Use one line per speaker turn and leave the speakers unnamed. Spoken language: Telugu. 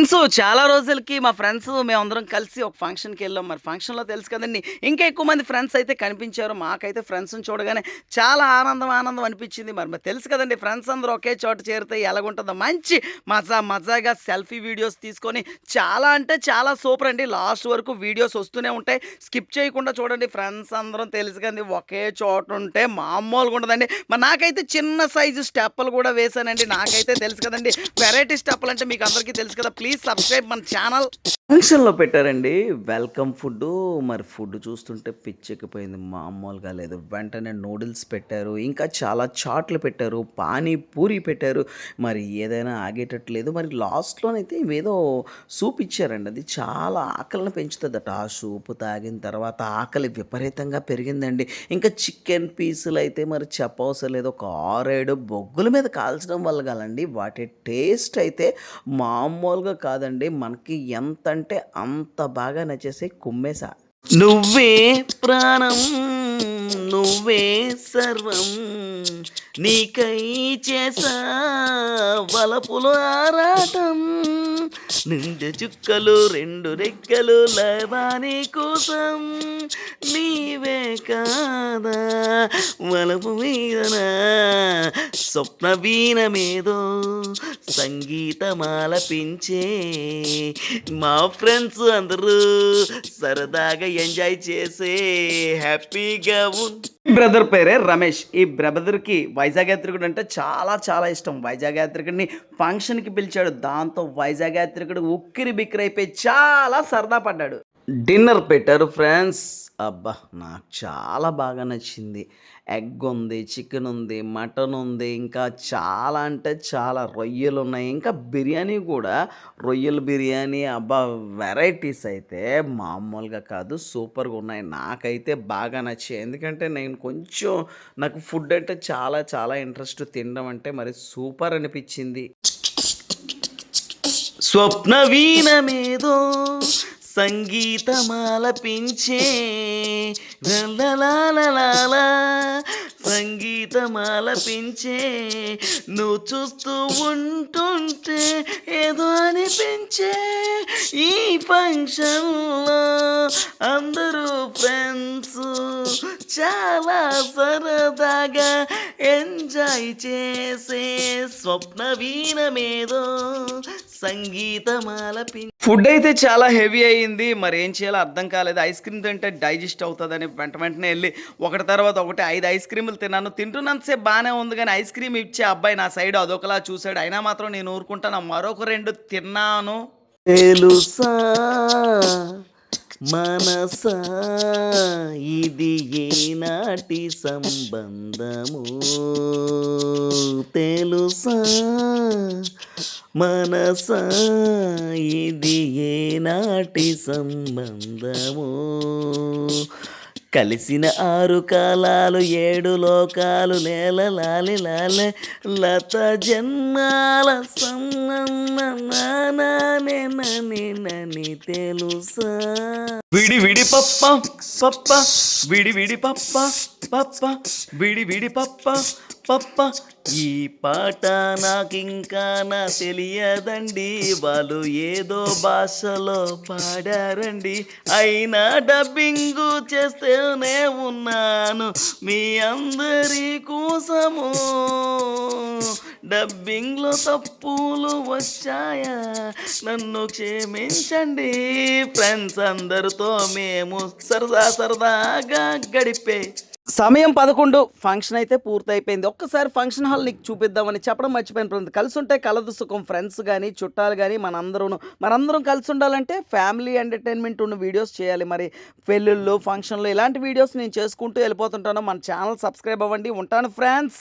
ఫ్రెండ్స్ చాలా రోజులకి మా ఫ్రెండ్స్ మేమందరం కలిసి ఒక ఫంక్షన్కి వెళ్ళాం. మరి ఫంక్షన్లో తెలుసు కదండి ఇంకా ఎక్కువ మంది ఫ్రెండ్స్ అయితే కనిపించారు. మాకైతే ఫ్రెండ్స్ని చూడగానే చాలా ఆనందం ఆనందం అనిపించింది. మరి మరి తెలుసు కదండి ఫ్రెండ్స్ అందరూ ఒకే చోట చేరితే ఎలాగుంటుందో. మంచి మజా మజాగా సెల్ఫీ వీడియోస్ తీసుకొని చాలా అంటే చాలా సూపర్ అండి. లాస్ట్ వరకు వీడియోస్ వస్తూనే ఉంటాయి. స్కిప్ చేయకుండా చూడండి ఫ్రెండ్స్ అందరం తెలుసు కదండి ఒకే చోట ఉంటే మామూలుగా ఉండదండి. మరి నాకైతే చిన్న సైజు స్టెప్పులు కూడా వేశానండి. నాకైతే తెలుసు కదండి వెరైటీ స్టెప్పులు అంటే మీకు అందరికీ తెలుసు కదా ప్లీజ్ ప్లీజ్ సబ్స్క్రైబ్ మన ఛానల్ ఫంక్షన్లో పెట్టారండి. వెల్కమ్ ఫుడ్ మరి ఫుడ్ చూస్తుంటే పిచ్చెక్కిపోయింది. మామూలుగా లేదు. వెంటనే నూడిల్స్ పెట్టారు. ఇంకా చాలా చాట్లు పెట్టారు. పానీ పూరి పెట్టారు. మరి ఏదైనా ఆగేటట్లేదు. మరి లాస్ట్లోనైతే ఏదో సూప్ ఇచ్చారండి. అది చాలా ఆకలిని పెంచుతుందట. ఆ సూప్ తాగిన తర్వాత ఆకలి విపరీతంగా పెరిగిందండి. ఇంకా చికెన్ పీసులు అయితే మరి చెప్పవసరం లేదు. ఒక ఆరేడు బొగ్గుల మీద కాల్చడం వల్ల కలండి. వాటి టేస్ట్ అయితే మామూలుగా కాదండి. మనకి ఎంత అంటే అంత బాగా నచ్చేసే కుమ్మేసా నువ్వే ప్రాణం నువ్వే సర్వం నీకై చేసా వలపులు ఆరాటం. నిండు చుక్కలు రెండు రెక్కలు లవాని కోసం నీవే కాదా వలపు మీదనా? స్వప్న వీణ మీదో సంగీతమాలపించే మా ఫ్రెండ్స్ అందరూ సరదాగా ఎంజాయ్ చేసే హ్యాపీగా ఉన్. బ్రదర్ పేరే రమేష్. ఈ బ్రదర్కి వైజాగ్ యాత్రికుడు అంటే చాలా చాలా ఇష్టం. వైజాగ్ యాత్రికుడిని ఫంక్షన్కి పిలిచాడు. దాంతో వైజాగ్ యాత్రికుడు ఉక్కిరి బిక్కిరైపోయి అయిపోయి చాలా సరదా పడ్డాడు. డిన్నర్ పెట్టారు ఫ్రెండ్స్. అబ్బా నాకు చాలా బాగా నచ్చింది. ఎగ్ ఉంది చికెన్ ఉంది మటన్ ఉంది ఇంకా చాలా అంటే చాలా రొయ్యలు ఉన్నాయి. ఇంకా బిర్యానీ కూడా రొయ్యల బిర్యానీ అబ్బా వెరైటీస్ అయితే మామూలుగా కాదు సూపర్గా ఉన్నాయి. నాకైతే బాగా నచ్చాయి. ఎందుకంటే నేను కొంచెం నాకు ఫుడ్ అంటే చాలా చాలా ఇంట్రెస్ట్ తినడం అంటే మరి సూపర్ అనిపించింది. స్వప్న వీణమేదో సంగీతమాలపించే లలలాలలాలా, సంగీతమాలపించే నువ్వు చూస్తూ ఉంటుంటే ఏదో అనిపించే ఈ ఫంక్షన్లో అందరూ ఫ్రెండ్స్ చాలా సరదాగా ఎంజాయ్ చేసే స్వప్న వీణమేదో సంగీతమాలపి ఫుడ్ అయితే చాలా హెవీ అయ్యింది. మరి ఏం చేయాలో అర్థం కాలేదు. ఐస్ క్రీమ్ తింటే డైజెస్ట్ అవుతుందని వెంట వెంటనే వెళ్ళి ఒకటి తర్వాత ఒకటి ఐదు ఐస్ క్రీములు తిన్నాను. తింటున్నంతసేపు బాగానే ఉంది కానీ ఐస్ క్రీమ్ ఇచ్చే అబ్బాయి నా సైడ్ అదొకలా చూశాడు. అయినా మాత్రం నేను ఊరుకుంటాను. మరొక రెండు తిన్నాను. తెలుసా? మనసా? ఇది ఏనాటి సంబంధము? తెలుసా? మనసా ఇది ఏనాటి సంబంధము? కలిసిన ఆరు కాలాలు ఏడు లోకాలు నేల లాలి లాలే లత జన్మాల సన్ననే తెలుసా? విడి విడి పప్ప పప్ప విడి విడి పప్ప పప్ప విడి విడి పప్ప పప్ప ఈ పాట నాకింకా నా తెలియదండి. వాళ్ళు ఏదో భాషలో పాడారండి. అయినా డబ్బింగ్ చేస్తూనే ఉన్నాను. మీ అందరి కోసము డబ్బింగ్లో తప్పులు వచ్చాయా? నన్ను క్షమించండి. ఫ్రెండ్స్ అందరితో మేము సరదా సరదాగా గడిపే సమయం పదకొండు. ఫంక్షన్ అయితే పూర్తయిపోయింది. ఒక్కసారి ఫంక్షన్ హాల్ నీకు చూపిద్దామని చెప్పడం మర్చిపోయిన కలిసి ఉంటే కలదు సుఖం. ఫ్రెండ్స్ కానీ చుట్టాలు కానీ మనందరూ మనందరం కలిసి ఉండాలంటే ఫ్యామిలీ ఎంటర్టైన్మెంట్ ఉన్న వీడియోస్ చేయాలి. మరి పెళ్ళిళ్ళు ఫంక్షన్లు ఇలాంటి వీడియోస్ నేను చేసుకుంటూ వెళ్ళిపోతుంటాను. మన ఛానల్ సబ్స్క్రైబ్ అవ్వండి. ఉంటాను ఫ్రెండ్స్